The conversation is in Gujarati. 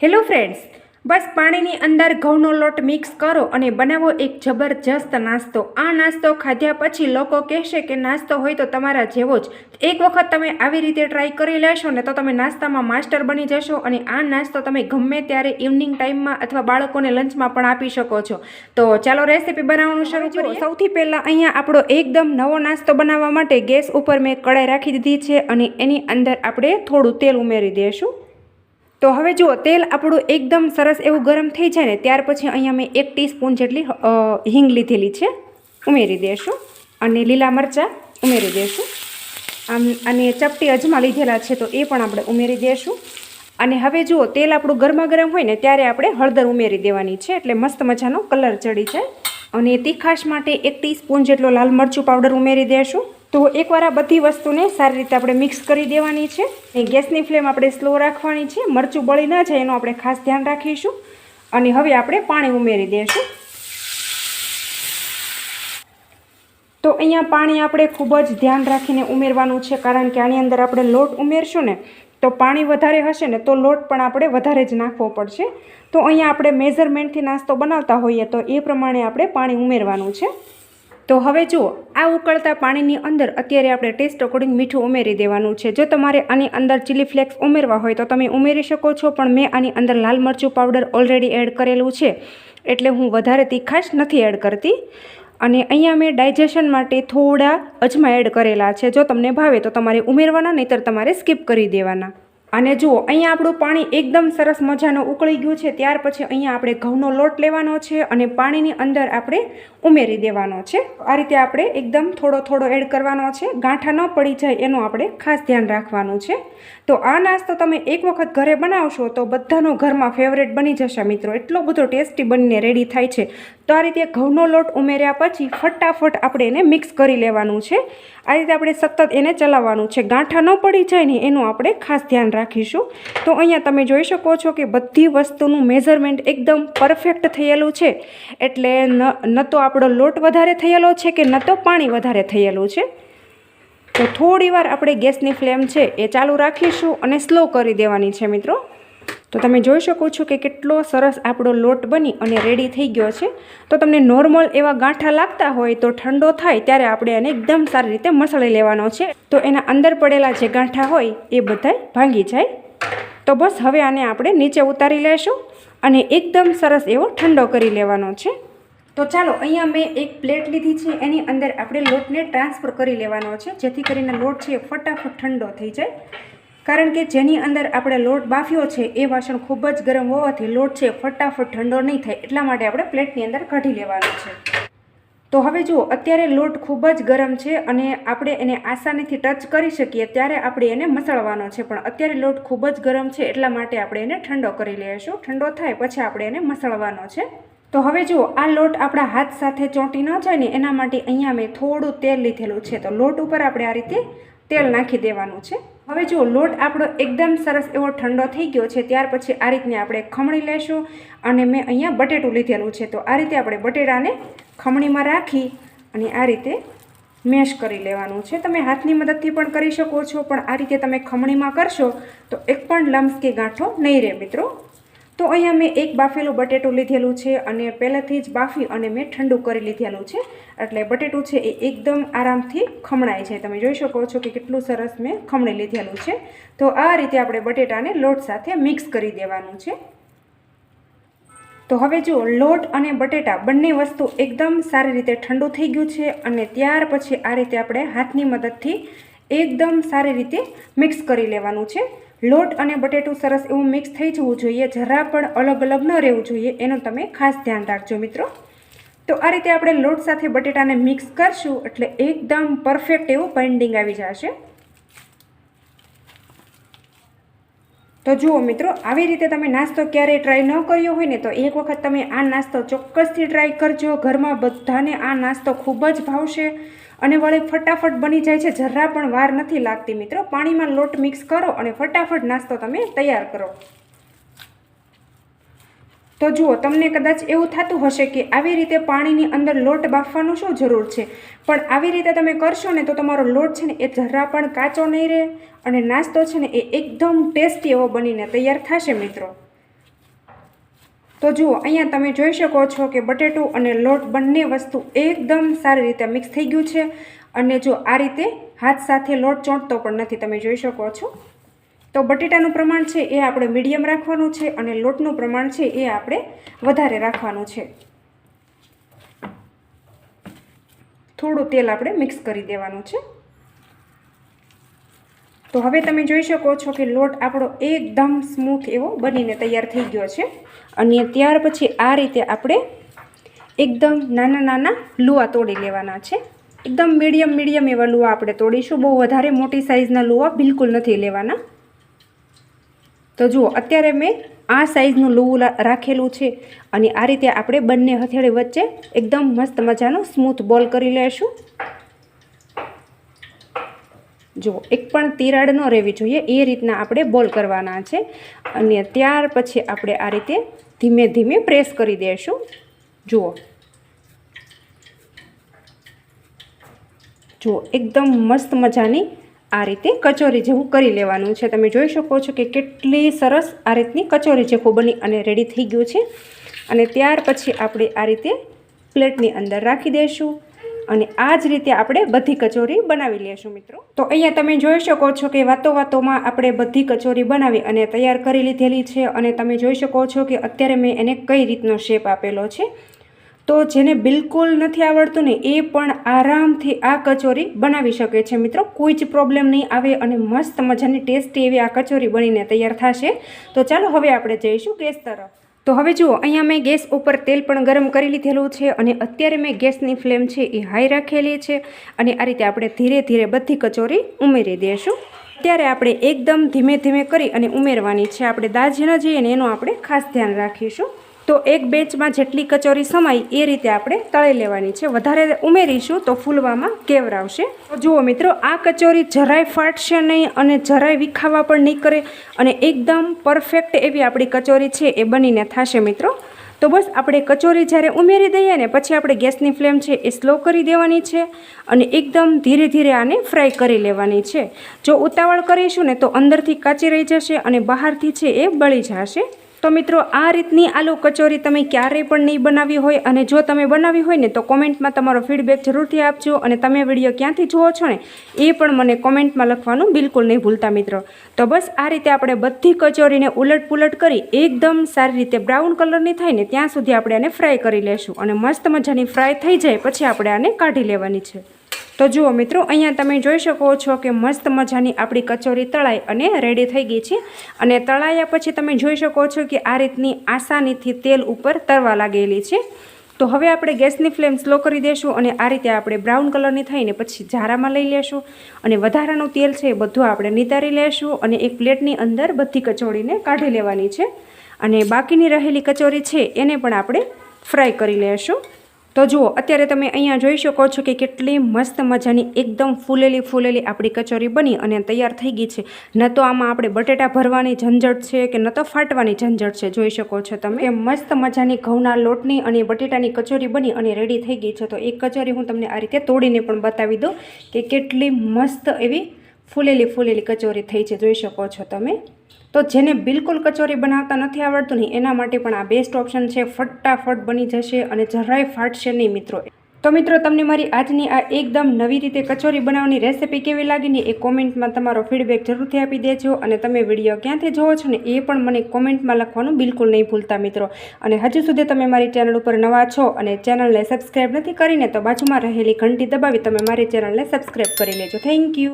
હેલો ફ્રેન્ડ્સ બસ પાણીની અંદર ઘઉંનો લોટ મિક્સ કરો અને બનાવો એક જબરજસ્ત નાસ્તો. આ નાસ્તો ખાધ્યા પછી લોકો કહેશે કે નાસ્તો હોય તો તમારા જેવો જ. એક વખત તમે આવી રીતે ટ્રાય કરી લેશો ને તો તમે નાસ્તામાં માસ્ટર બની જશો અને આ નાસ્તો તમે ગમે ત્યારે ઇવનિંગ ટાઈમમાં અથવા બાળકોને લંચમાં પણ આપી શકો છો. તો ચાલો રેસીપી બનાવવાનું શરૂ કરો સૌથી પહેલાં અહીંયા આપણો એકદમ નવો નાસ્તો બનાવવા માટે ગેસ ઉપર મેં કડાઈ રાખી દીધી છે અને એની અંદર આપણે થોડું તેલ ઉમેરી દઈશું. તો હવે જુઓ, તેલ આપણું એકદમ સરસ એવું ગરમ થઈ જાય ને, ત્યાર પછી અહીંયા મેં એક ટીસ્પૂન જેટલી હિંગ લીધેલી છે. ઉમેરી દઈશું અને લીલા મરચાં ઉમેરી દઈશું આમ, અને ચપટી અજમા લીધેલા છે, તો એ પણ આપણે ઉમેરી દઈશું અને હવે જુઓ, તેલ આપણું ગરમા ગરમ હોય ને, ત્યારે આપણે હળદર ઉમેરી દેવાની છે, એટલે મસ્ત મજાનો કલર ચડી જાય. અને તીખાશ માટે એક ટીસ્પૂન જેટલો લાલ મરચું પાવડર ઉમેરી દઈશું તો એકવાર આ બધી વસ્તુને સારી રીતે આપણે મિક્સ કરી દેવાની છે. અને ગેસની ફ્લેમ આપણે સ્લો રાખવાની છે. મરચું બળી ના જાય એનું આપણે ખાસ ધ્યાન રાખીશું. અને હવે આપણે પાણી ઉમેરી દઈશું તો અહીંયા પાણી આપણે ખૂબ જ ધ્યાન રાખીને ઉમેરવાનું છે. કારણ કે આની અંદર આપણે લોટ ઉમેરશું ને, તો પાણી વધારે હશે ને, તો લોટ પણ આપણે વધારે જ નાખવો પડશે. તો અહીંયા આપણે મેઝરમેન્ટથી નાસ્તો બનાવતા હોઈએ તો એ પ્રમાણે આપણે પાણી ઉમેરવાનું છે. તો હવે જુઓ, આ ઉકળતા પાણીની અંદર અત્યારે આપણે ટેસ્ટ અકોર્ડિંગ મીઠું ઉમેરી દેવાનું છે. જો તમારે આની અંદર ચીલી ફ્લેક્સ ઉમેરવા હોય તો તમે ઉમેરી શકો છો, પણ મેં આની અંદર લાલ મરચું પાવડર ઓલરેડી એડ કરેલું છે. એટલે હું વધારે તીખાશ નથી એડ કરતી. અને અહીંયા મેં ડાયજેશન માટે થોડા અજમા એડ કરેલા છે. જો તમને ભાવે તો તમારે ઉમેરવાના, નહીંતર તમારે સ્કીપ કરી દેવાના. અને જુઓ, અહીંયા આપણું પાણી એકદમ સરસ મજાનું ઉકળી ગયું છે. ત્યાર પછી અહીંયા આપણે ઘઉંનો લોટ લેવાનો છે અને પાણીની અંદર આપણે ઉમેરી દેવાનો છે. આ રીતે આપણે એકદમ થોડો થોડો એડ કરવાનો છે. ગાંઠા ન પડી જાય એનું આપણે ખાસ ધ્યાન રાખવાનું છે. તો આ નાસ્તો તમે એક વખત ઘરે બનાવશો તો બધાનો ઘરમાં ફેવરેટ બની જશે મિત્રો. એટલો બધો ટેસ્ટી બનીને રેડી થાય છે. તો આ રીતે ઘઉંનો લોટ ઉમેર્યા પછી ફટાફટ આપણે એને મિક્સ કરી લેવાનું છે. આ રીતે આપણે સતત એને ચલાવવાનું છે. ગાંઠા ન પડી જાય ને એનું આપણે ખાસ ધ્યાન રાખીશું. તો અહીંયા તમે જોઈ શકો છો કે બધી વસ્તુનું મેઝરમેન્ટ એકદમ પરફેક્ટ થયેલું છે. એટલે ન તો આપણો લોટ વધારે થયેલો છે કે ન તો પાણી વધારે થયેલું છે. તો થોડીવાર આપણે ગેસની ફ્લેમ છે એ ચાલુ રાખીશું અને સ્લો કરી દેવાની છે મિત્રો. તો તમે જોઈ શકો છો કે કેટલો સરસ આપણો લોટ બની અને રેડી થઈ ગયો છે. તો તમને નોર્મલ એવા ગાંઠા લાગતા હોય તો ઠંડો થાય ત્યારે આપણે એને એકદમ સારી રીતે મસળી લેવાનો છે. તો એના અંદર પડેલા જે ગાંઠા હોય એ બધાય ભાંગી જાય. તો બસ હવે આને આપણે નીચે ઉતારી લેશું અને એકદમ સરસ એવો ઠંડો કરી લેવાનો છે. તો ચાલો અહીંયા મેં એક પ્લેટ લીધી છે, એની અંદર આપણે લોટને ટ્રાન્સફર કરી લેવાનો છે, જેથી કરીને લોટ છે ફટાફટ ઠંડો થઈ જાય. કારણ કે જેની અંદર આપણે લોટ બાફ્યો છે, એ વાસણ ખૂબ જ ગરમ હોવાથી લોટ છે ફટાફટ ઠંડો નહીં થાય, એટલા માટે આપણે પ્લેટની અંદર કાઢી લેવાનો છે. તો હવે જુઓ, અત્યારે લોટ ખૂબ જ ગરમ છે અને આપણે એને આસાનીથી ટચ કરી શકીએ ત્યારે આપણે એને મસળવાનો છે, પણ અત્યારે લોટ ખૂબ જ ગરમ છે, એટલા માટે આપણે એને ઠંડો કરી લઈશું. ઠંડો થાય પછી આપણે એને મસળવાનો છે. તો હવે જુઓ, આ લોટ આપણા હાથ સાથે ચોંટી ન જાય ને એના માટે અહીંયા મેં થોડું તેલ લીધેલું છે, તો લોટ ઉપર આપણે આ રીતે તેલ નાખી દેવાનું છે. હવે જો લોટ આપણો એકદમ સરસ એવો ઠંડો થઈ ગયો છે, ત્યાર પછી આ રીતને આપણે ખમણી લેશું અને મેં અહીંયા બટેટું લીધેલું છે. તો આ રીતે આપણે બટેટાને ખમણીમાં રાખી અને આ રીતે મેશ કરી લેવાનું છે. તમે હાથની મદદથી પણ કરી શકો છો, પણ આ રીતે તમે ખમણીમાં કરશો તો એક પણ લમ્સ કે ગાંઠો નહીં રહે મિત્રો. તો અહીંયા મેં એક બાફેલું બટેટું લીધેલું છે અને પહેલાંથી જ બાફી અને મેં ઠંડુ કરી લીધેલું છે. એટલે બટેટું છે એ એકદમ આરામથી ખમણાય છે. તમે જોઈ શકો છો કે કેટલું સરસ મેં ખમણી લીધેલું છે. તો આ રીતે આપણે બટેટાને લોટ સાથે મિક્સ કરી દેવાનું છે. તો હવે જુઓ, લોટ અને બટેટા બંને વસ્તુ એકદમ સારી રીતે ઠંડુ થઈ ગયું છે અને ત્યાર પછી આ રીતે આપણે હાથની મદદથી એકદમ સારી રીતે મિક્સ કરી લેવાનું છે. લોટ અને બટેટું સરસ એવું મિક્સ થઈ જવું જોઈએ, જરા પણ અલગ અલગ ન રહેવું જોઈએ, એનું તમે ખાસ ધ્યાન રાખજો મિત્રો. તો આ રીતે આપણે લોટ સાથે બટેટાને મિક્સ કરશું એટલે એકદમ પરફેક્ટ એવું બાઇન્ડિંગ આવી જશે. તો જુઓ મિત્રો, આવી રીતે તમે નાસ્તો ક્યારેય ટ્રાય ન કર્યો હોય ને તો એક વખત તમે આ નાસ્તો ચોક્કસથી ટ્રાય કરજો. ઘરમાં બધાને આ નાસ્તો ખૂબ જ ભાવશે અને વળી ફટાફટ બની જાય છે. જરા પણ વાર નથી લાગતી મિત્રો. પાણીમાં લોટ મિક્સ કરો અને ફટાફટ નાસ્તો તમે તૈયાર કરો. તો જુઓ, તમને કદાચ એવું થતું હશે કે આવી રીતે પાણીની અંદર લોટ બાફવાનું શું જરૂર છે? પણ આવી રીતે તમે કરશો ને તો તમારો લોટ છે ને એ જરા પણ કાચો નહીં રહે અને નાસ્તો છે ને એ એકદમ ટેસ્ટી એવો બનીને તૈયાર થશે, મિત્રો. તો જુઓ, અહીંયા તમે જોઈ શકો છો કે બટેટું અને લોટ બંને વસ્તુ એકદમ સારી રીતે મિક્સ થઈ ગયું છે અને જો આ રીતે હાથ સાથે લોટ ચોંટતો પણ નથી, તમે જોઈ શકો છો. તો બટેટાનું પ્રમાણ છે એ આપણે મીડિયમ રાખવાનું છે અને લોટનું પ્રમાણ છે એ આપણે વધારે રાખવાનું છે. થોડું તેલ આપણે મિક્સ કરી દેવાનું છે. તો હવે તમે જોઈ શકો છો કે લોટ આપણો એકદમ સ્મૂથ એવો બનીને તૈયાર થઈ ગયો છે. અને ત્યાર પછી આ રીતે આપણે એકદમ નાના નાના લુવા તોડી લેવાના છે. એકદમ મીડિયમ મીડિયમ એવા લુવા આપણે તોડીશું. બહુ વધારે મોટી સાઇઝના લુવા બિલકુલ નથી લેવાના. તો જુઓ, અત્યારે મેં આ સાઇઝનું લુવું રાખેલું છે અને આ રીતે આપણે બંને હથેળી વચ્ચે એકદમ મસ્ત મજાનો સ્મૂથ બોલ કરી લેશું. જો એક પણ તિરાડ ન રહેવી જોઈએ, એ રીતના આપણે બોલ કરવાના છે અને ત્યાર પછી આપણે આ રીતે ધીમે ધીમે પ્રેસ કરી દઈશું જુઓ. જુઓ, એકદમ મસ્ત મજાની આ રીતે કચોરી જેવું કરી લેવાનું છે, તમે જોઈ શકો છો કે કેટલી સરસ આ રીતની કચોરી છે બની અને રેડી થઈ ગયું છે. અને ત્યાર પછી આપણે આ રીતે પ્લેટની અંદર રાખી દઈશું અને આ જ રીતે આપણે બધી કચોરી બનાવી લેશું મિત્રો. તો અહીંયા તમે જોઈ શકો છો કે વાતો વાતોમાં આપણે બધી કચોરી બનાવી અને તૈયાર કરી લીધેલી છે અને તમે જોઈ શકો છો કે અત્યારે મેં એને કઈ રીતનો શેપ આપેલો છે. તો જેને બિલકુલ નથી આવડતું ને એ પણ આરામથી આ કચોરી બનાવી શકે છે. મિત્રો, કોઈ જ પ્રોબ્લેમ નહીં આવે અને મસ્ત મજાની ટેસ્ટી એવી આ કચોરી બનીને તૈયાર થશે. તો ચાલો હવે આપણે જઈશું ગેસ તરફ. તો હવે જુઓ, અહીંયા મેં ગેસ ઉપર તેલ પણ ગરમ કરી લીધેલું છે અને અત્યારે મેં ગેસની ફ્લેમ છે એ હાઈ રાખેલી છે અને આ રીતે આપણે ધીરે ધીરે બધી કચોરી ઉમેરી દઈશું ત્યારે આપણે એકદમ ધીમે ધીમે કરી અને ઉમેરવાની છે. આપણે દાજી ન જઈએ ને એનું આપણે ખાસ ધ્યાન રાખીશું. તો એક બેચમાં જેટલી કચોરી સમાય એ રીતે આપણે તળી લેવાની છે. વધારે ઉમેરીશું તો ફૂલવામાં કેવરાવશે તો જુઓ મિત્રો, આ કચોરી જરાય ફાટશે નહીં અને જરાય વિખાવા પણ નહીં કરે અને એકદમ પરફેક્ટ એવી આપણી કચોરી છે એ બનીને થશે મિત્રો. તો બસ આપણે કચોરી જ્યારે ઉમેરી દઈએ ને પછી આપણે ગેસની ફ્લેમ છે એ સ્લો કરી દેવાની છે અને એકદમ ધીરે ધીરે આને ફ્રાય કરી લેવાની છે. જો ઉતાવળ કરીશું ને તો અંદરથી કાચી રહી જશે અને બહારથી છે એ બળી જશે. તો મિત્રો, આ રીતની આલુ કચોરી તમે ક્યારેય પણ નહીં બનાવી હોય અને જો તમે બનાવી હોય ને તો કોમેન્ટમાં તમારો ફીડબેક જરૂરથી આપજો અને તમે વીડિયો ક્યાંથી જુઓ છો ને એ પણ મને કોમેન્ટમાં લખવાનું બિલકુલ નહીં ભૂલતા મિત્રો. તો બસ આ રીતે આપણે બધી કચોરીને ઉલટ પુલટ કરી એકદમ સારી રીતે બ્રાઉન કલરની થાય ને ત્યાં સુધી આપણે આને ફ્રાય કરી લેશું અને મસ્ત મજાની ફ્રાય થઈ જાય પછી આપણે આને કાઢી લેવાની છે. તો જુઓ મિત્રો, અહીંયા તમે જોઈ શકો છો કે મસ્ત મજાની આપણી કચોરી તળાઈ અને રેડી થઈ ગઈ છે. અને તળાયા પછી તમે જોઈ શકો છો કે આ રીતની આસાનીથી તેલ ઉપર તરવા લાગેલી છે. તો હવે આપણે ગેસની ફ્લેમ સ્લો કરી દઈશું અને આ રીતે આપણે બ્રાઉન કલરની થઈને પછી ઝારામાં લઈ લેશું. અને વધારાનું તેલ છે એ બધું આપણે નિતારી લેશું અને એક પ્લેટની અંદર બધી કચોરીને કાઢી લેવાની છે. અને બાકીની રહેલી કચોરી છે એને પણ આપણે ફ્રાય કરી લેશું. તો જુઓ, અત્યારે તમે અહીંયા જોઈ શકો છો કે કેટલી મસ્ત મજાની એકદમ ફૂલેલી ફૂલેલી આપણી કચોરી બની અને તૈયાર થઈ ગઈ છે. ન તો આમાં આપણે બટેટા ભરવાની ઝંઝટ છે કે ન તો ફાટવાની ઝંઝટ છે, જોઈ શકો છો તમે. એ મસ્ત મજાની ઘઉંના લોટની અને બટેટાની કચોરી બની અને રેડી થઈ ગઈ છે. તો એ કચોરી હું તમને આ રીતે તોડીને પણ બતાવી દઉં કે કેટલી મસ્ત એવી ફૂલેલી ફૂલેલી કચોરી થઈ છે, જોઈ શકો છો તમે. તો જેને બિલકુલ કચોરી બનાવતા નથી આવડતું નહીં એના માટે પણ આ બેસ્ટ ઓપ્શન છે, ફટાફટ બની જશે અને જરાય ફાટશે નહીં મિત્રો. તો મિત્રો, તમને મારી આજની આ એકદમ નવી રીતે કચોરી બનાવવાની રેસિપી કેવી લાગીને એ કોમેન્ટમાં તમારો ફીડબેક જરૂરથી આપી દેજો અને તમે વીડિયો ક્યાંથી જોવો છો ને એ પણ મને કોમેન્ટમાં લખવાનું બિલકુલ નહીં ભૂલતા મિત્રો. અને હજુ સુધી તમે મારી ચેનલ ઉપર નવા છો અને ચેનલને સબસ્ક્રાઈબ નથી કરીને તો બાજુમાં રહેલી ઘંટી દબાવી તમે મારી ચેનલને સબસ્ક્રાઈબ કરી લેજો. Thank you